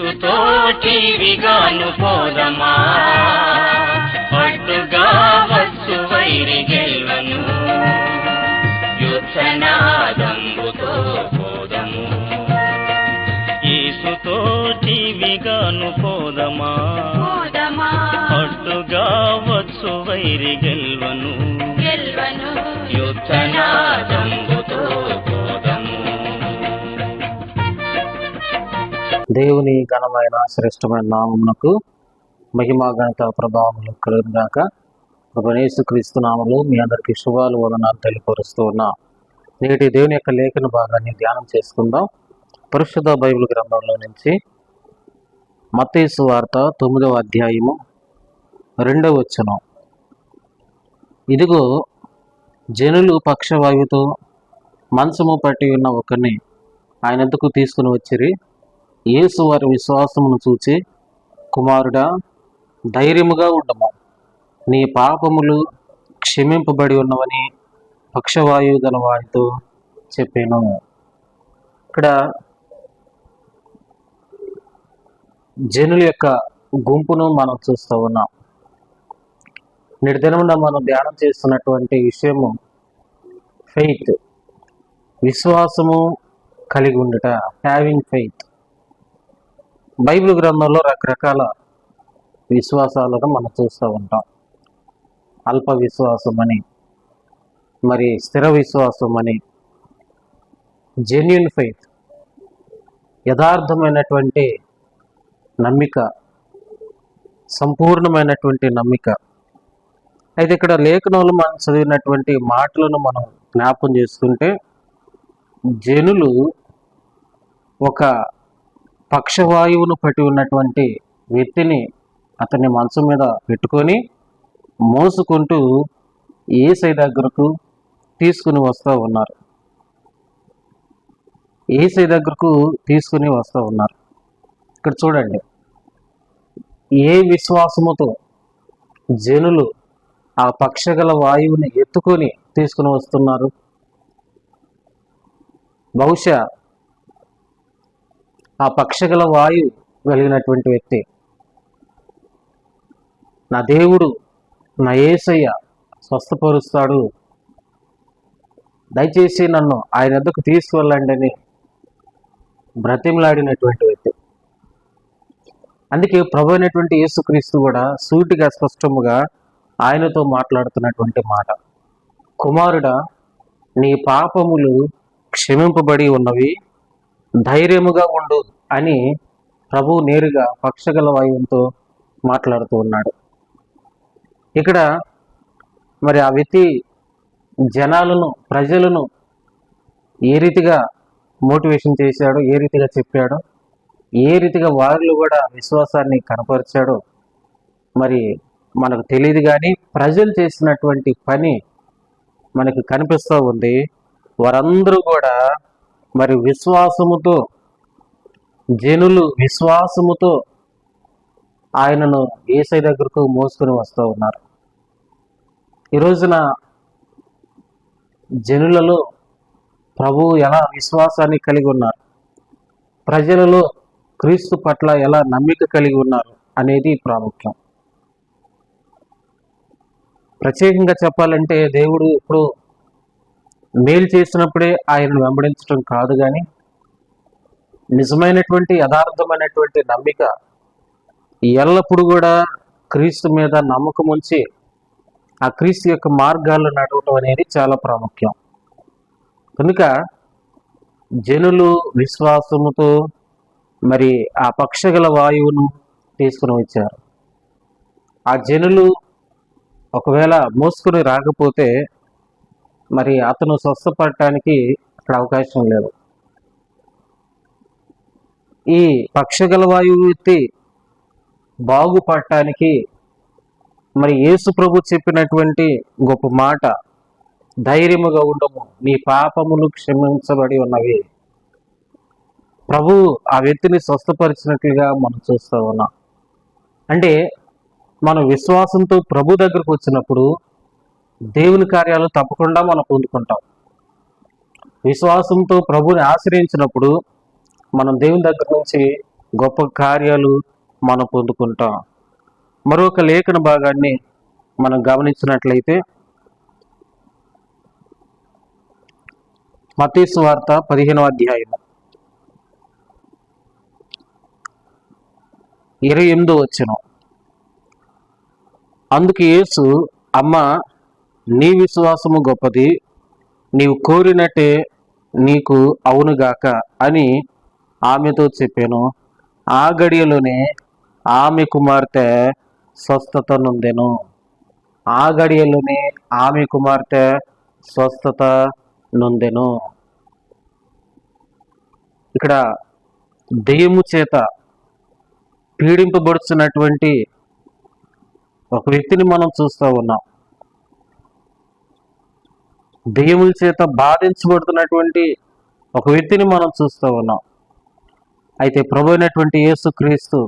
యేసుతోటి విగాను పోదమా? అడ్డుగా వచ్చు వైరి గెల్వను. యుద్ధనాదంబుతో పోదము. యేసుతోటి విగాను పోదమా? అడ్డుగా వచ్చు వైరి గెల్వను. దేవుని ఘనమైన శ్రేష్టమైన నామమునకు మహిమా గణిత ప్రభావములు కలుగుగాక ప్రభనేసు క్రీస్తు నామలు మీ అందరికీ శుభాలు వదనాలు తెలియపరుస్తూ ఉన్నా. నేటి దేవుని యొక్క లేఖన భాగాన్ని ధ్యానం చేసుకుందాం. పరిశుద్ధ బైబిల్ గ్రంథంలో నుంచి మత్తేసు వార్త తొమ్మిదవ అధ్యాయము రెండవ వచనం. ఇదిగో జనులు పక్షవాయువుతో మంచము పట్టి ఉన్న ఒకరిని ఆయన ఎందుకు తీసుకుని వచ్చిరి? యేసు వారి విశ్వాసమును చూచి కుమారుడా ధైర్యముగా ఉండము? నీ పాపములు క్షమింపబడి ఉన్నవని పక్షవాయువు గల వారితో చెప్పాను. ఇక్కడ జనుల యొక్క గుంపును మనం చూస్తూ ఉన్నాం. నిర్దినమున మనం ధ్యానం చేస్తున్నటువంటి విషయము ఫెయిత్ విశ్వాసము కలిగి ఉండుట హ్యావింగ్ ఫెయిత్ బైబిల్ గ్రంథంలో రకరకాల విశ్వాసాలను మనం చూస్తూ ఉంటాం. అల్ప విశ్వాసం అని మరి స్థిర విశ్వాసం అని జెన్యున్ ఫెయిత్ యథార్థమైనటువంటి నమ్మిక సంపూర్ణమైనటువంటి నమ్మిక. అయితే ఇక్కడ లేఖనంలో మనం చదివినటువంటి మాటలను మనం జ్ఞాపం చేసుకుంటే జనులు ఒక పక్షవాయువును పట్టి ఉన్నటువంటి వ్యక్తిని అతని మనసు మీద పెట్టుకొని మోసుకుంటూ ఏసై దగ్గరకు తీసుకుని వస్తూ ఉన్నారు. ఏసై దగ్గరకు తీసుకుని వస్తూ ఉన్నారు. ఇక్కడ చూడండి. ఏ విశ్వాసముతో జనులు ఆ పక్షగల వాయువుని ఎత్తుకొని తీసుకుని వస్తున్నారు? బహుశా ఆ పక్షగల వాయు కలిగినటువంటి వ్యక్తి. నా దేవుడు నా ఏసయ్య స్వస్థపరుస్తాడు. దయచేసి నన్ను ఆయన వద్దకు తీసుకువెళ్ళండి అని బ్రతిమలాడినటువంటి వ్యక్తి. అందుకే ప్రభు అయినటువంటి యేసుక్రీస్తు కూడా సూటిగా స్పష్టముగా ఆయనతో మాట్లాడుతున్నటువంటి మాట. కుమారుడా నీ పాపములు క్షమింపబడి ఉన్నవి. ధైర్యముగా ఉండు అని ప్రభు నేరుగా పక్షగల వాయువుతో మాట్లాడుతూ ఉన్నాడు. ఇక్కడ మరి ఆ వ్యక్తి జనాలను ప్రజలను ఏ రీతిగా మోటివేషన్ చేశాడో ఏ రీతిగా చెప్పాడో ఏ రీతిగా వారిలో కూడా విశ్వాసాన్ని కనపరిచాడో మరి మనకు తెలియదు కానీ ప్రజలు చేసినటువంటి పని మనకు కనిపిస్తూ ఉంది. వారందరూ కూడా మరి విశ్వాసముతో జనులు విశ్వాసముతో ఆయనను ఏసై దగ్గరకు మోసుకొని వస్తూ ఉన్నారు. ఈ రోజున జనులలో ప్రభు ఎలా విశ్వాసాన్ని కలిగి ఉన్నారు? ప్రజలలో క్రీస్తు పట్ల ఎలా నమ్మిక కలిగి ఉన్నారు అనేది ప్రాముఖ్యం. ప్రత్యేకంగా చెప్పాలంటే దేవుడు ఇప్పుడు మేలు చేసినప్పుడే ఆయనను వెంబడించడం కాదు కానీ నిజమైనటువంటి యథార్థమైనటువంటి నమ్మిక ఎల్లప్పుడూ కూడా క్రీస్తు మీద నమ్మకం ఉంచి ఆ క్రీస్తు యొక్క మార్గాల్లో నడవటం అనేది చాలా ప్రాముఖ్యం. కనుక జనులు విశ్వాసముతో మరి ఆ పక్షగల వాయువును తీసుకుని వచ్చారు. ఆ జనులు ఒకవేళ మోసుకుని రాకపోతే మరి అతను స్వస్థపడటానికి అక్కడ అవకాశం లేదు. ఈ పక్షగల వాయువు ఎత్తి బాగుపడటానికి మరి యేసు ప్రభు చెప్పినటువంటి గొప్ప మాట ధైర్యముగా ఉండము నీ పాపములు క్షమించబడి ఉన్నవి. ప్రభు ఆ వ్యక్తిని స్వస్థపరిచినట్లుగా మనం చూస్తూ ఉన్నాం. అంటే మనం విశ్వాసంతో ప్రభు దగ్గరకు వచ్చినప్పుడు దేవుని కార్యాలు తప్పకుండా మనం పొందుకుంటాం. విశ్వాసంతో ప్రభుని ఆశ్రయించినప్పుడు మనం దేవుని దగ్గర నుంచి గొప్ప కార్యాలు మనం పొందుకుంటాం. మరొక లేఖన భాగాన్ని మనం గమనించినట్లయితే మతీసు వార్త పదిహేనవ అధ్యాయం ఇరవై ఎనిమిదో వచ్చిన అందుకు యేసు అమ్మ నీ విశ్వాసము గొప్పది నీవు కోరినట్టే నీకు అవునుగాక అని ఆమెతో చెప్పాను. ఆ గడియలోనే ఆమె కుమార్తె స్వస్థత నొందెను. ఆ గడియలోనే ఆమె కుమార్తె స్వస్థత నొందెను. ఇక్కడ దెయ్యము చేత పీడింపబడుచున్నటువంటి ఒక వ్యక్తిని మనం చూస్తూ ఉన్నాం. దెయ్యముల చేత బాధించబడుతున్నటువంటి ఒక వ్యక్తిని మనం చూస్తూ ఉన్నాం. అయితే ప్రభు అయినటువంటి యేసుక్రీస్తు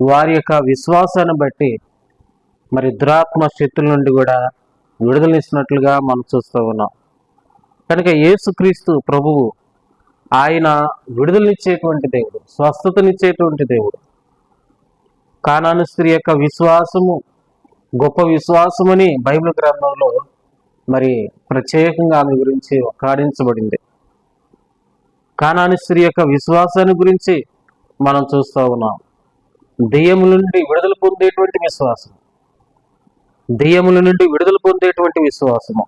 వారి యొక్క విశ్వాసాన్ని బట్టి మరి దురాత్మ శక్తుల నుండి కూడా విడుదలనిస్తున్నట్లుగా మనం చూస్తూ ఉన్నాం. కనుక యేసుక్రీస్తు ప్రభువు ఆయన విడుదలనిచ్చేటువంటి దేవుడు స్వస్థతనిచ్చేటువంటి దేవుడు. కానాను స్త్రీ యొక్క విశ్వాసము గొప్ప విశ్వాసమని బైబిల్ గ్రంథంలో మరి ప్రత్యేకంగా ఆమె గురించి ఒక్కాడించబడింది కానాని స్త్రీ యొక్క విశ్వాసాన్ని గురించి మనం చూస్తూ ఉన్నాం. దెయ్యముల నుండి విడుదల పొందేటువంటి విశ్వాసం. దెయ్యముల నుండి విడుదల పొందేటువంటి విశ్వాసము.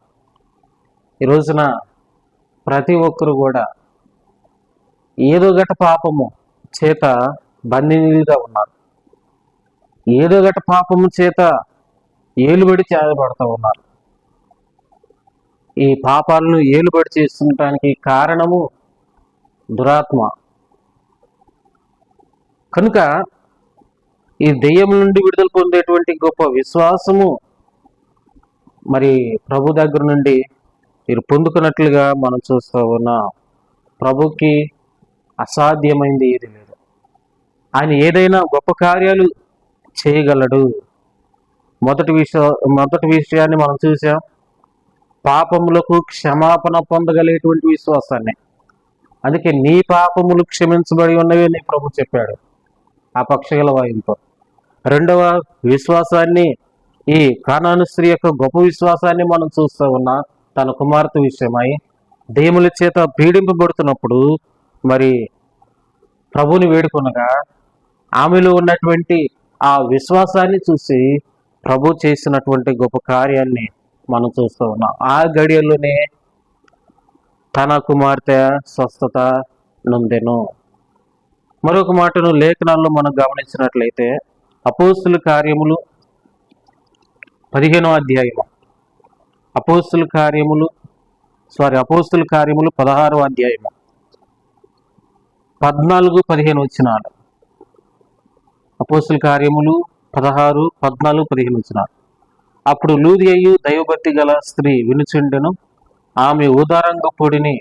ఈ రోజున ప్రతి ఒక్కరు కూడా ఏదో గట పాపము చేత బంధినీలుగా ఉన్నారు. ఏదో గట పాపము చేత ఏలుబడి చేయబడతా ఉన్నారు. ఈ పాపాలను ఏలుబడి చేస్తుండటానికి కారణము దురాత్మ. కనుక ఈ దెయ్యం నుండి విడుదల పొందేటువంటి గొప్ప విశ్వాసము మరి ప్రభు దగ్గర నుండి మీరు పొందుకున్నట్లుగా మనం చూస్తూ ఉన్నాం. ప్రభుకి అసాధ్యమైంది ఏది లేదు. ఆయన ఏదైనా గొప్ప కార్యాలు చేయగలడు. మొదటి విషయ మొదటి విషయాన్ని మనం చూసాం. పాపములకు క్షమాపణ పొందగలిగేటువంటి విశ్వాసాన్ని. అందుకే నీ పాపములు క్షమించబడి ఉన్నవి అని ప్రభు చెప్పాడు. ఆ పక్షగల వాయింపు రెండవ విశ్వాసాన్ని ఈ కానాను స్త్రీ యొక్క గొప్ప విశ్వాసాన్ని మనం చూస్తూ ఉన్నా తన కుమార్తె విషయమై దేముల చేత పీడింపబడుతున్నప్పుడు మరి ప్రభుని వేడుకొనగా ఆమెలో ఉన్నటువంటి ఆ విశ్వాసాన్ని చూసి ప్రభు చేసినటువంటి గొప్ప కార్యాన్ని మనం చూస్తూ ఉన్నాం. ఆ గడియల్లోనే తన కుమార్తె స్వస్థత నొందెను మరొక మాటను లేఖనాల్లో మనం గమనించినట్లయితే అపోస్తుల కార్యములు పదిహేనో అధ్యాయము. అపోస్తుల కార్యములు సారీ అపోస్తుల కార్యములు పదహారో అధ్యాయము. పద్నాలుగు పదిహేను వచ్చినాలు అపోస్తుల కార్యములు పదహారు పద్నాలుగు పదిహేను వచ్చినాలు అప్పుడు లూదియయు దైవభక్తి గల స్త్రీ వినుచుండెను. ఆమె ఊదారంగ పొడిని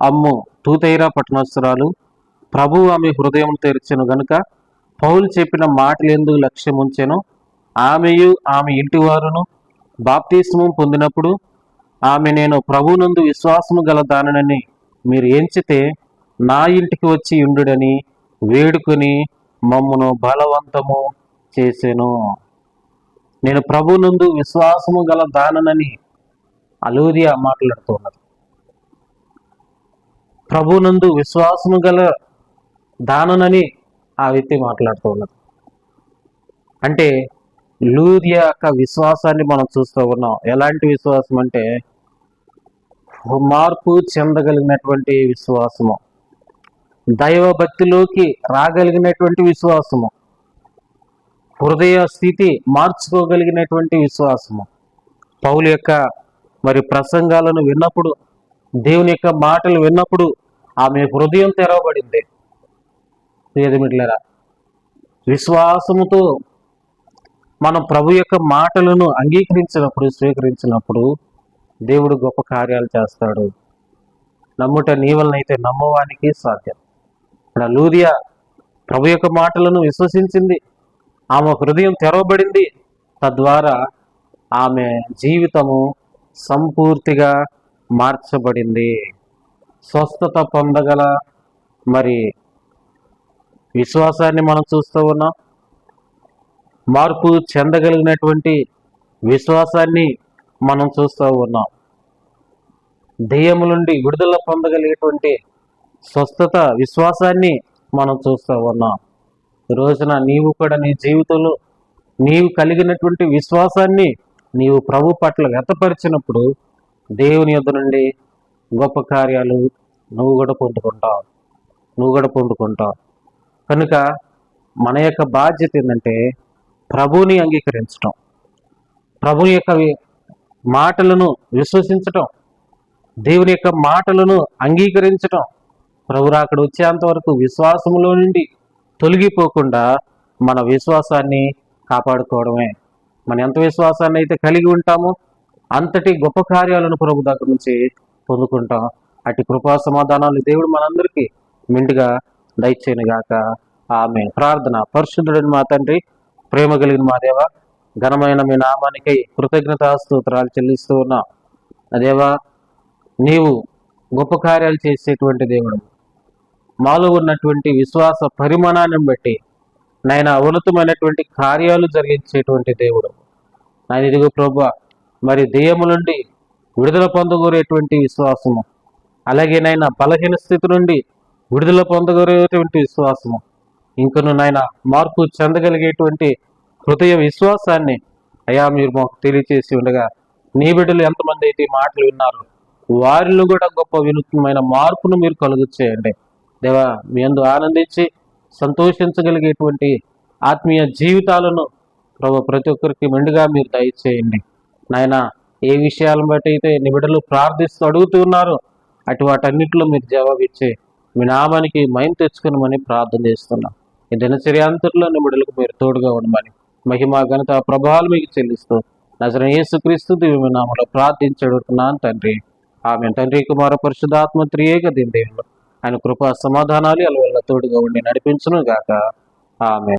అమ్ము తూతైరా పట్టణోత్సరాలు ప్రభు ఆమె హృదయం తెరిచెను గనుక పౌలు చెప్పిన మాటలెందుకు లక్ష్యం ఉంచెను ఆమెయు ఆమె ఇంటి వారును బాప్తిస్మం పొందినప్పుడు ఆమె నేను ప్రభునందు విశ్వాసము గల దానని మీరు ఎంచితే నా ఇంటికి వచ్చి ఉండుడని వేడుకొని మమ్మను బలవంతము చేసెను. నేను ప్రభునందు విశ్వాసము గల దాననని ఉన్నది ప్రభు ప్రభునందు విశ్వాసము గల దాననని ఆ వ్యక్తి మాట్లాడుతూ ఉన్నది అంటే లూరియా యొక్క విశ్వాసాన్ని మనం చూస్తూ ఉన్నాం. ఎలాంటి విశ్వాసం అంటే మార్పు చెందగలిగినటువంటి విశ్వాసము. దైవ భక్తిలోకి రాగలిగినటువంటి విశ్వాసము. హృదయ స్థితి మార్చుకోగలిగినటువంటి విశ్వాసము. పౌలు యొక్క మరి ప్రసంగాలను విన్నప్పుడు దేవుని యొక్క మాటలు విన్నప్పుడు ఆమె హృదయం తెరవబడింది. మిట్లరా విశ్వాసముతో మనం ప్రభు యొక్క మాటలను అంగీకరించినప్పుడు స్వీకరించినప్పుడు దేవుడు గొప్ప కార్యాలు చేస్తాడు. నమ్ముట నీ వలనైతే నమ్మవానికి సాధ్యం. ఇక్కడ లూదియా ప్రభు యొక్క మాటలను విశ్వసించింది. ఆమె హృదయం తెరవబడింది. తద్వారా ఆమె జీవితము సంపూర్తిగా మార్చబడింది. స్వస్థత పొందగల మరి విశ్వాసాన్ని మనం చూస్తూ ఉన్నాం. మార్పు చెందగలిగినటువంటి విశ్వాసాన్ని మనం చూస్తూ ఉన్నాం. దెయ్యము నుండి విడుదల పొందగలిగేటువంటి స్వస్థత విశ్వాసాన్ని మనం చూస్తూ ఉన్నాం. ఈ రోజున నీవు కూడా నీ జీవితంలో నీవు కలిగినటువంటి విశ్వాసాన్ని నీవు ప్రభు పట్ల వ్యతపరిచినప్పుడు దేవుని యొద్ నుండి గొప్ప కార్యాలు నువ్వు కూడా పొందుకుంటావు. నువ్వు కూడా పొందుకుంటావు. కనుక మన యొక్క బాధ్యత ఏంటంటే ప్రభువుని అంగీకరించటం. ప్రభు యొక్క మాటలను విశ్వసించటం. దేవుని యొక్క మాటలను అంగీకరించటం. ప్రభు అక్కడ వచ్చేంత వరకు విశ్వాసములో నుండి తొలగిపోకుండా మన విశ్వాసాన్ని కాపాడుకోవడమే. మనం ఎంత విశ్వాసాన్ని అయితే కలిగి ఉంటామో అంతటి గొప్ప కార్యాలను ప్రభు దగ్గర నుంచి పొందుకుంటాం. అటు కృపా సమాధానాలు దేవుడు మనందరికీ మిండుగా దయచేయను గాక. ఆమె ప్రార్థన. పరిశుద్ధుడని మా తండ్రి ప్రేమ కలిగిన మా దేవ ఘనమైన మీ నామానికై కృతజ్ఞతా స్తోత్రాలు చెల్లిస్తూ ఉన్నా. అదేవా నీవు గొప్ప కార్యాలు చేసేటువంటి దేవుడు. మాలో ఉన్నటువంటి విశ్వాస పరిమాణాన్ని బట్టి నాయన ఉన్నతమైనటువంటి కార్యాలు జరిగించేటువంటి దేవుడు. నాయన ఇదిగో ప్రభు మరి దెయ్యము నుండి విడుదల పొందగోరేటువంటి విశ్వాసము. అలాగే నాయన బలహీన స్థితి నుండి విడుదల పొందగోరేటువంటి విశ్వాసము. ఇంకను నాయన మార్పు చెందగలిగేటువంటి హృదయ విశ్వాసాన్ని అయా మీరు మాకు తెలియచేసి ఉండగా నీ బిడ్డలు ఎంతమంది అయితే మాటలు విన్నారు వారిలో కూడా గొప్ప వినూత్నమైన మార్పును మీరు కలుగు చేయండి దేవా మీ అందు ఆనందించి సంతోషించగలిగేటువంటి ఆత్మీయ జీవితాలను ప్రభు ప్రతి ఒక్కరికి మెండుగా మీరు దయచేయండి. నాయన ఏ విషయాలను బట్టి అయితే నిబిడలు ప్రార్థిస్తూ అడుగుతూ ఉన్నారో అటు వాటన్నిటిలో మీరు జవాబిచ్చే మీ నామానికి మయం తెచ్చుకునమని ప్రార్థన చేస్తున్నాం. ఈ దినచర్య నిబిడలకు మీరు తోడుగా ఉండమని మహిమ ఘనత ప్రభావాలు మీకు చెల్లిస్తూ నజర యేసుక్రీస్తు దివ్య నామలో ప్రార్థించడుతున్నాను తండ్రి. ఆమె తండ్రి కుమార పరిశుధాత్మ త్రియేక దేవుడు ఆయన కృపా సమాధానాలు అలవల్ల తోడుగా ఉండి నడిపించును గాక. ఆమె